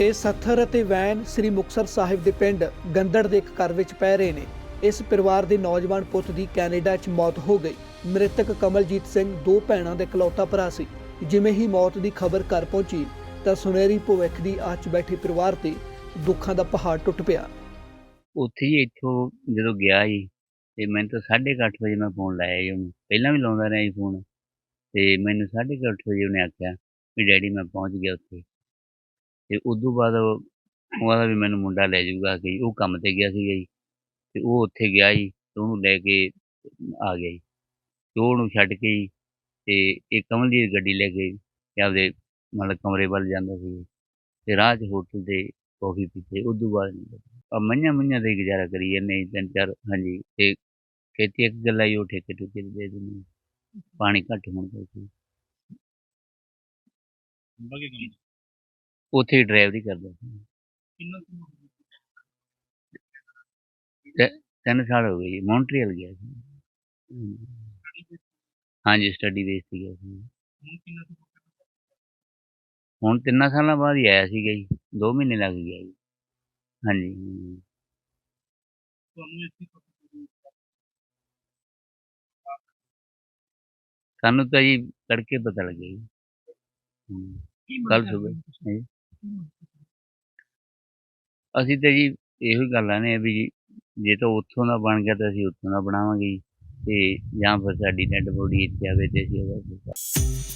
ਇਹ ਸੱਥਰ ਅਤੇ ਵੈਨ ਸ੍ਰੀ ਮੁਕਤਸਰ ਸਾਹਿਬ ਦੇ ਪਿੰਡ ਗੰਦੜ ਦੇ ਇੱਕ ਘਰ ਵਿੱਚ ਪੈ ਰਹੇ ਨੇ। ਇਸ ਪਰਿਵਾਰ ਦੇ ਨੌਜਵਾਨ ਪੁੱਤ ਦੀ ਕੈਨੇਡਾ 'ਚ ਮੌਤ ਹੋ ਗਈ। ਮ੍ਰਿਤਕ ਕਮਲਜੀਤ ਸਿੰਘ ਦੋ ਭੈਣਾਂ ਦੇ ਇਕਲੌਤਾ ਭਰਾ ਸੀ। ਜਿਵੇਂ ਹੀ ਮੌਤ ਦੀ ਖਬਰ ਘਰ ਪਹੁੰਚੀ ਤਾਂ ਸੁਨਹਿਰੀ ਭਵਿੱਖ ਦੀ ਆਸ ਬੈਠੇ ਪਰਿਵਾਰ ਤੇ ਦੁੱਖਾਂ ਦਾ ਪਹਾੜ ਟੁੱਟ ਪਿਆ। ਉੱਥੇ ਹੀ ਇੱਥੋਂ ਜਦੋਂ ਗਿਆ ਜੀ ਤੇ ਮੈਨੂੰ ਤਾਂ 8:30 ਵਜੇ ਮੈਂ ਫੋਨ ਲਾਇਆ ਜੀ ਉਹਨੂੰ। ਪਹਿਲਾਂ ਵੀ ਲਾਉਂਦਾ ਰਿਹਾ ਜੀ ਫੋਨ ਤੇ ਮੈਨੂੰ 8:30 ਵਜੇ ਉਹਨੇ ਆਖਿਆ ਵੀ ਡੈਡੀ ਮੈਂ ਪਹੁੰਚ ਗਿਆ ਉੱਥੇ। ਤੇ ਉਦੋਂ ਬਾਅਦ ਉਹ ਆਦਾ ਵੀ ਮੈਨੂੰ ਮੁੰਡਾ ਲੈ ਜਾਊਗਾ ਕਿ ਉਹ ਕੰਮ ਤੇ ਗਿਆ ਸੀਗਾ ਜੀ ਤੇ ਉਹ ਉੱਥੇ ਗਿਆ ਜੀ ਤੇ ਉਹਨੂੰ ਲੈ ਕੇ ਆ ਗਿਆ ਜੀ। ਤੇ ਉਹ ਉਹਨੂੰ ਛੱਡ ਕੇ ਜੀ ਤੇ ਇਹ ਕਮਲ ਦੀ ਗੱਡੀ ਲੈ ਕੇ ਤੇ ਆਪਦੇ ਮਤਲਬ ਕਮਰੇ ਵੱਲ ਜਾਂਦਾ ਸੀ। ਤੇ ਰਾਹ 'ਚ ਹੋਟਲ ਤੇ ਕੌਫੀ ਪੀਤੇ ਉਦੋਂ ਬਾਅਦ ਨਹੀਂ ਪਤਾ। ਆ ਮੰਝਾਂ ਮੰਝਾਂ ਤੇ ਗੁਜ਼ਾਰਾ ਕਰੀ ਜਾਂਦੇ ਜੀ ਤਿੰਨ ਚਾਰ ਹਾਂਜੀ ਤੇ ਖੇਤੀ ਇੱਕ ਗੱਲ ਆਈ ਉਹ ਠੇਕੇ ਠੁਕੇ ਤੇ ਦੇ ਦਿੰਦੇ ਪਾਣੀ ਘੱਟ ਹੋਣ ਕਰਕੇ। ਉੱਥੇ ਹੀ ਡਰਾਈਵਰੀ ਕਰਦਾ ਸੀ। ਕਿੰਨਾ ਕੁ ਹੋ ਤਿੰਨ ਸਾਲ ਹੋ ਗਏ ਜੀ ਮੌਂਟਰੀਅਲ ਗਿਆ ਸੀ। ਹਮ, ਗਿਆ ਹਾਂਜੀ ਸਟੱਡੀ ਬੇਸ ਤੇ ਗਿਆ ਸੀ ਹੁਣ ਕਿੰਨਾ ਕੁ ਹੋ ਗਿਆ? ਹੁਣ ਤਿੰਨਾਂ ਸਾਲਾਂ ਬਾਅਦ ਹੀ ਆਇਆ ਸੀਗਾ ਜੀ 2 ਮਹੀਨੇ ਲੱਗ ਗਿਆ ਜੀ। ਹਾਂਜੀ ਹਮ। ਤੁਹਾਨੂੰ ਇਸ ਦੀ? ਸਾਨੂੰ ਤਾਂ ਜੀ ਤੜਕੇ ਪਤਾ ਲੱਗਿਆ ਜੀ। ਹਮ, ਕੀ ਅਸੀਂ ਤੇ ਜੀ ਇਹੋ ਹੀ ਗੱਲਾਂ ਨੇ ਵੀ ਜੇ ਤਾਂ ਉੱਥੋਂ ਦਾ ਬਣ ਗਿਆ ਤਾਂ ਅਸੀਂ ਉੱਥੋਂ ਦਾ ਬਣਾਵਾਂਗੇ ਜੀ ਤੇ ਜਾਂ ਫਿਰ ਸਾਡੀ ਡੈਡ ਬੋਡੀ ਇੱਥੇ ਆਵੇ ਤੇ ਅਸੀਂ ਉਹਦਾ